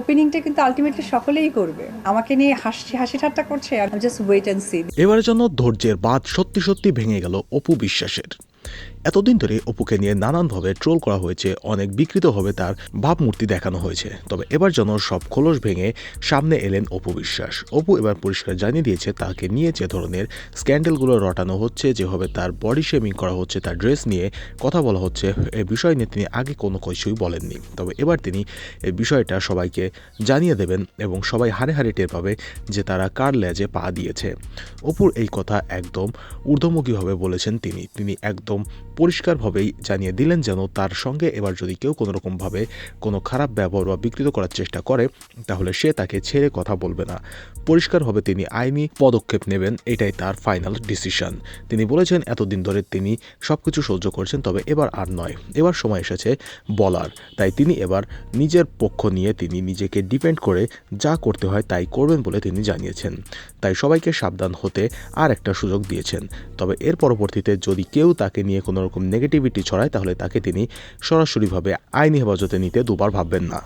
ওপেনিংটা কিন্তু আলটিমেটলি সকলেই করবে। আমাকে নিয়ে হাসি হাসি ঠাট্টা করছে আর জাস্ট ওয়েট অ্যান্ড সি এবারের জন্য ধৈর্যের বাদ সত্যি সত্যি ভেঙে গেল অপু বিশ্বাসের। এতদিন ধরে অপুকে নিয়ে নানানভাবে ট্রোল করা হয়েছে, অনেক বিকৃতভাবে তার ভাবমূর্তি দেখানো হয়েছে। তবে এবার যেন সব খোলস ভেঙে সামনে এলেন অপু বিশ্বাস। অপু এবার পরিষ্কার জানিয়ে দিয়েছে, তাকে নিয়ে যে ধরনের স্ক্যান্ডেলগুলো রটানো হচ্ছে, যেভাবে তার বডি শেমিং করা হচ্ছে, তার ড্রেস নিয়ে কথা বলা হচ্ছে, এ বিষয় নিয়ে তিনি আগে কোনো কিছুই বলেননি। তবে এবার তিনি এই বিষয়টা সবাইকে জানিয়ে দেবেন এবং সবাই হারে হারে টের পাবে যে তারা কার লেজে পা দিয়েছে। অপুর এই কথা একদম ঊর্ধ্বমুখীভাবে বলেছেন তিনি। তিনি একদম পরিষ্কারভাবেই জানিয়ে দিলেন যেন তার সঙ্গে এবার যদি কেউ কোনো রকমভাবে কোনো খারাপ ব্যবহার বা বিকৃত করার চেষ্টা করে, তাহলে সে তাকে ছেড়ে কথা বলবে না। পরিষ্কারভাবে তিনি আইনি পদক্ষেপ নেবেন, এটাই তার ফাইনাল ডিসিশন। তিনি বলেছেন, এতদিন ধরে তিনি সব কিছু সহ্য করছেন, তবে এবার আর নয়। এবার সময় এসেছে বলার। তাই তিনি এবার নিজের পক্ষ নিয়ে তিনি নিজেকে ডিপেন্ড করে যা করতে হয় তাই করবেন বলে তিনি জানিয়েছেন। তাই সবাইকে সাবধান হতে আর একটা সুযোগ দিয়েছেন। তবে এর পরবর্তীতে যদি কেউ তাকে নিয়ে কোনো রকম নেগেটিভিটি ছড়ায় তাহলে তাকে তিনি সরাসরিভাবে আইনি হেফাজতে নিতে দুবার ভাববেন না।